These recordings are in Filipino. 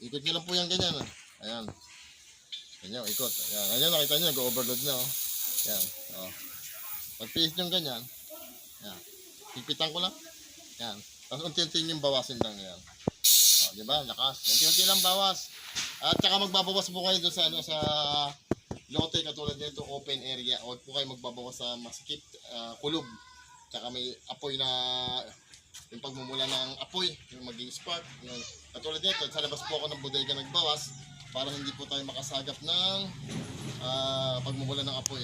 Ikot nyo lang po yan ganyan. ah. Ayan. Ganyan, ikot. Ayan, ayan nakita nyo, nag-overload na. Oh. Ayan. Oh. Pag-piis nyo ganyan. Ayan. Pipitan ko lang. Ayan. Tapos unti-unti yung bawasin lang. Ayan. Oh, di ba? Lakas. Unti-unti lang bawas. At saka magbabawas po kayo doon sa ano sa lote katulad nito open area. Huwag po kayo magbabawas sa masikip ah, kulog. Tsaka may apoy na yung pagmumula ng apoy, yung maging spark. Yung, katulad nito, sa labas po ako ng bodega nagbawas para hindi po tayo makasagap ng ah, pagmumula ng apoy.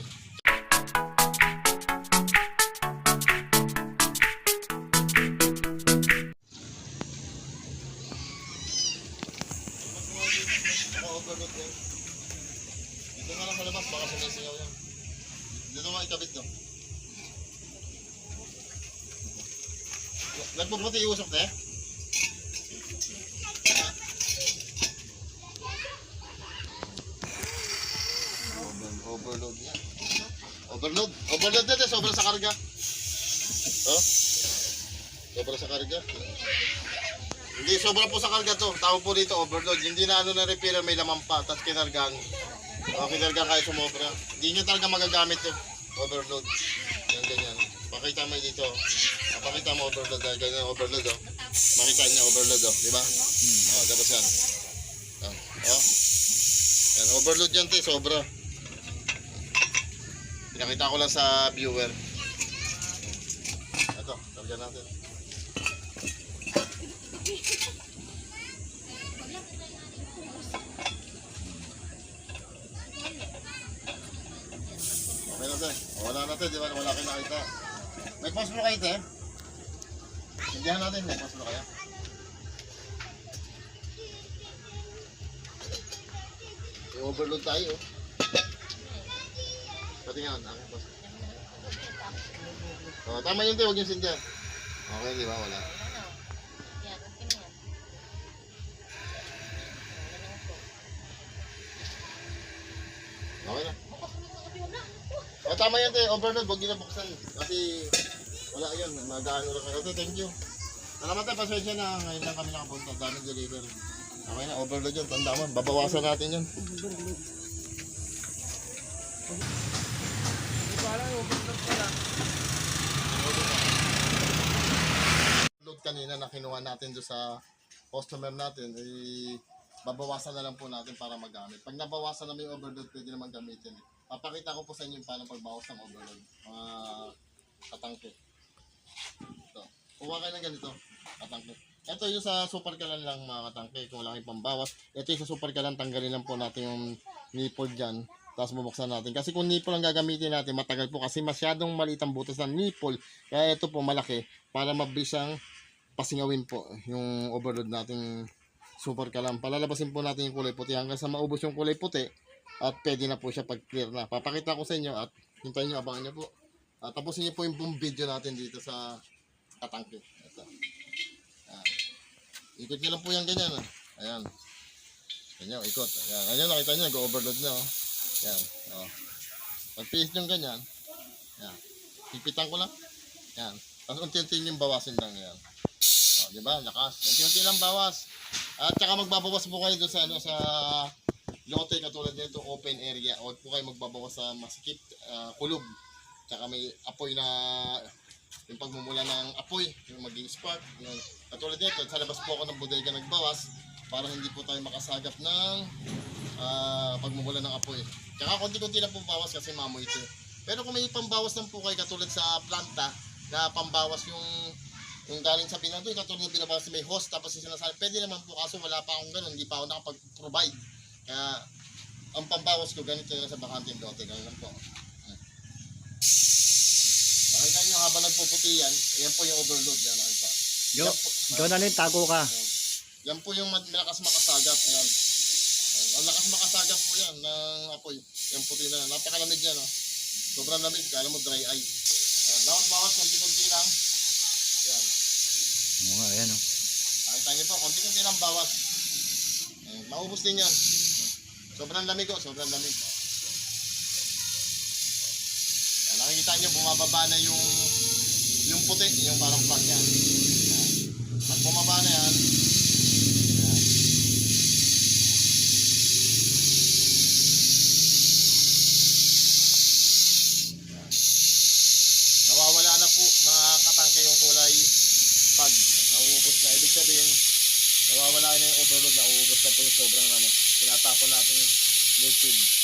Naka-overload yan. Dito nga lang sa labas, baka sumisingaw yan. Dito nga ikabit to. Nagpuputi yung usok, te? Over, overload yan. Overload. Overload na. Sobra sa karga. Oh? Sobra sa karga. Hindi, sobra po sa karga to. Tawag po dito, overload. Hindi na ano na repair, may laman pa. Tapos kinargan. O, kinargan kayo sumobra. Hindi nyo talaga magagamit to. Overload. Yan, ganyan. Pakita mo dito. Pakita mo overload. ah. Ganyan, overload, oh. Makita niya, overload, oh. Di ba? O, tapos yan. Oh. oh. Yan, overload yan, te. Sobra. Pinakita ko lang sa viewer. Ito, talagyan natin. Okay na, te. Wala na, te. Di ba? Wala kayo nakita. May post mo kayo, te. Sindihan natin. May mo kaya. I-overload tayo. oh. Pati nga, ang post. Oh, tama yun, te. Huwag yung sindihan. Okay, di ba? Wala. Okay na. O tama yan tayo, overload, huwag na buksan. Kasi wala yan, mag-ano lang kayo. Thank you. Salamat tayo, pasensya na. Ngayon lang kami nakapunta, daming delivery. Okay na, overload yun, tanda mo. Babawasan natin yun. Load kanina na kinuha natin doon sa customer natin, eh, babawasan na lang po natin para magamit. Pag nabawasan na may overload, pwede naman gamitin. Papakita ko po sa inyo paano pagbawas ng overload. Mga katangke. Kuha kayo ng ganito, katangke. Ito yung sa super kalan lang mga katangke, kung wala kayong pambawas. Ito yung sa super kalan, tanggalin lang po natin yung nipple dyan. Tapos bubuksan natin. Kasi kung nipple ang gagamitin natin, matagal po kasi masyadong maliit ang butas ng nipple. Kaya ito po malaki para mabilis ang pasingawin po yung overload nating super kalam. Palalabasin po natin yung kulay puti hanggang sa maubos yung kulay puti at pwede na po siya pag clear na. Papakita ko sa inyo at hintayin nyo, abangan nyo po. At tapusin nyo po yung video natin dito sa katangke. Ito. Ayan. Ikot nyo lang po yan ganyan. ah. Ayan. Ganyan, ikot. Ayan, ayan nakita nyo, nag-overload na. Oh. Ayan. Oh. Pag-piis nyo ganyan. Ayan. Pipitan ko lang. Ayan. Tapos unti-unti yung bawasin lang yan. Oh, di ba? Lakas. Unti-unti lang bawas. At saka magbabawas po kayo doon sa ano sa lote katulad nito open area. Huwag po kayo magbabawas sa masikip ah, kulog. Tsaka may apoy na yung pagmumula ng apoy, yung maging spark. Yung, katulad nito, sa labas po ako ng bodega nagbawas para hindi po tayo makasagap ng ah, pagmumula ng apoy. Tsaka konti-konti lang po bawas kasi mamoy ito. Pero kung may pambawas lang po kayo katulad sa planta na pambawas yung yung galing sa pinandoy, katulad ng binabawas may host, tapos yung sinasabi, pwede naman po, kaso wala pa akong ganun, hindi pa ako nakapag-provide. Kaya, ang pambawas ko, ganito lang sa bakanting lote, ganun lang po. Nyo, habang nagpuputi yan, yan po yung overload yan, nakita. Yo, Yan po, rin, tago ka. yan po yung malakas makasagap, yan. Ang lakas makasagap po yan ng apoy. Yan puti na, napakalamig yan, oh. Sobrang lamig, kala mo dry ice. Yan, bawat bawat, konti-konti lang. Yan. Oo nga, ayan oh. Nakita niyo po, konti-konti lang bawas. Eh, maubos din yan. Sobrang lamig ko, sobrang lamig. makikita nyo bumababa na yung yung puti, yung parang plug yan. Ayan. Pag bumaba na yan, ayan. Nawawala na po mga yung kulay pag nauubos na. Ibig sabihin, nawawala na yung overload, nauubos na po yung sobrang ano, tinatapon natin yung liquid.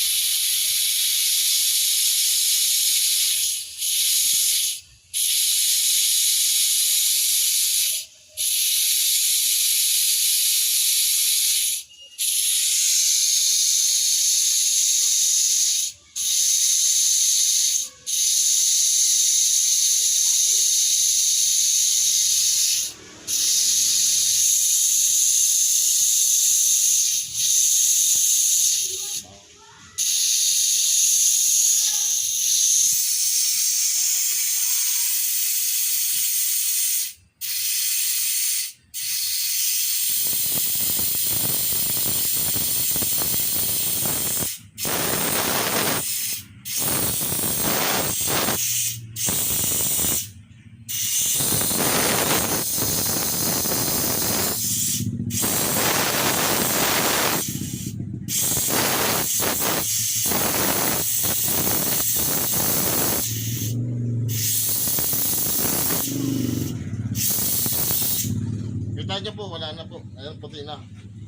Niyo po, wala na po. Ayun, puti na.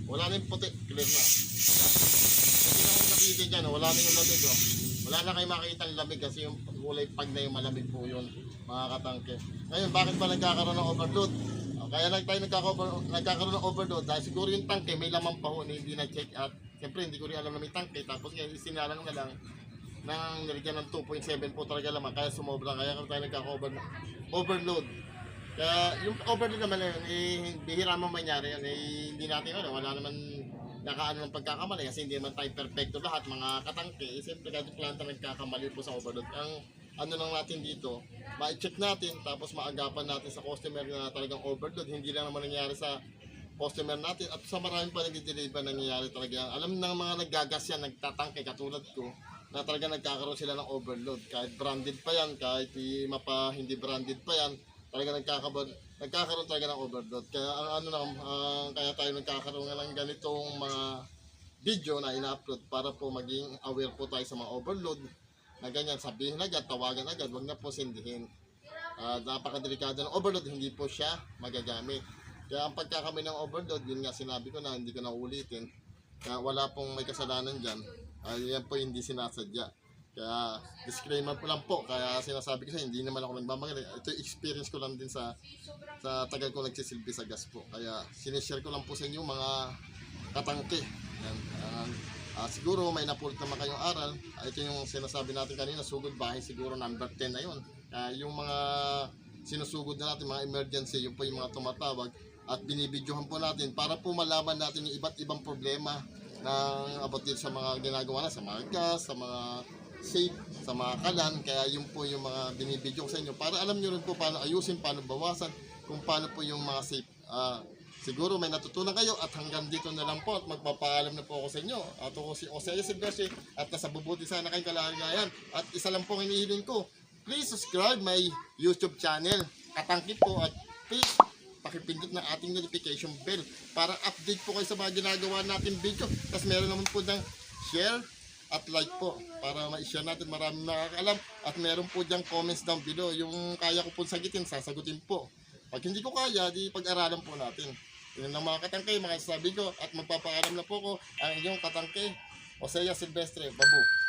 Wala na yung puti, clear na. Puti na kung nakikita dyan, wala na yung lamig. Oh. Wala na kayo makikita ang lamig kasi yung kulay pag na yung malamig po yun, mga katangke. Ngayon, bakit ba nagkakaroon ng overload? Oh, kaya lang tayo nagkaka- nagkakaroon ng overload dahil siguro yung tangke may laman pa ho na hindi na-check at siyempre hindi ko rin alam na may tangke tapos ngayon isinalang na lang nang nilagyan ng 2.7 po talaga laman kaya sumobra kaya tayo nagkaka-overload kaya yung overload naman na yun, eh, bihira mo mangyari yun. Eh, hindi natin ano, wala naman nakaano ng pagkakamali kasi hindi naman tayo perfecto lahat mga katangke. Eh, siyempre kahit planta nagkakamali po sa overload. Ang ano lang natin dito, ma-check natin tapos maagapan natin sa customer na talagang overload. Hindi lang naman nangyari sa customer natin at sa marami pa nag-deliver nangyayari talaga. Alam ng mga naggagas yan, nagtatangke katulad ko na talaga nagkakaroon sila ng overload. Kahit branded pa yan, kahit mapa, hindi branded pa yan, talaga nagkakaroon, nagkakaroon talaga ng overload. Kaya ano na, ang kaya tayo nagkakaroon ng ganitong mga video na ina-upload para po maging aware po tayo sa mga overload na ganyan, sabihin agad, tawagan agad, wag na po sindihin. Ah, napakadelikado ng overload, hindi po siya magagamit. Kaya ang pagkakami ng overload, yun nga sinabi ko na hindi ko na ulitin. Kaya wala pong may kasalanan dyan. Ah, yan po hindi sinasadya. Kaya disclaimer po lang po. Kaya sinasabi ko sa hindi naman ako nagmamagali. Ito experience ko lang din sa sa tagal ko nagsisilbi sa gas po. Kaya sinishare ko lang po sa inyo mga katangke. Yan. Ah, ah, siguro may napulot naman kayong aral. Ah, ito yung sinasabi natin kanina, sugod bahay siguro number 10 na yun. Ah, yung mga sinusugod na natin, mga emergency, yung po yung mga tumatawag at binibidyohan po natin para po malaman natin yung iba't ibang problema ng about din sa mga ginagawa na sa mga gas, sa mga safe, sa mga kalan. Kaya yun po yung mga binibidyo ko sa inyo para alam nyo rin po paano ayusin, paano bawasan, kung paano po yung mga safe. Ah, siguro may natutunan kayo at hanggang dito na lang po at magpapaalam na po ako sa inyo. At ako si Jose Silvestre at nasa bubuti sana kayong kalagayan. At isa lang po hinihiling ko, please subscribe my YouTube channel. Katangkit po at please pakipindot ng ating notification bell para update po kayo sa mga ginagawa natin video. Tapos meron naman po ng share at like po para ma-share natin maraming nakakaalam. At meron po diyang comments down below. Yung kaya ko po sagutin sasagutin po. Pag hindi ko kaya di pag-aralan po natin. Yun lang mga katangke mga sabi ko at magpapaalam na po ko ang inyong katangke Osea Silvestre Babu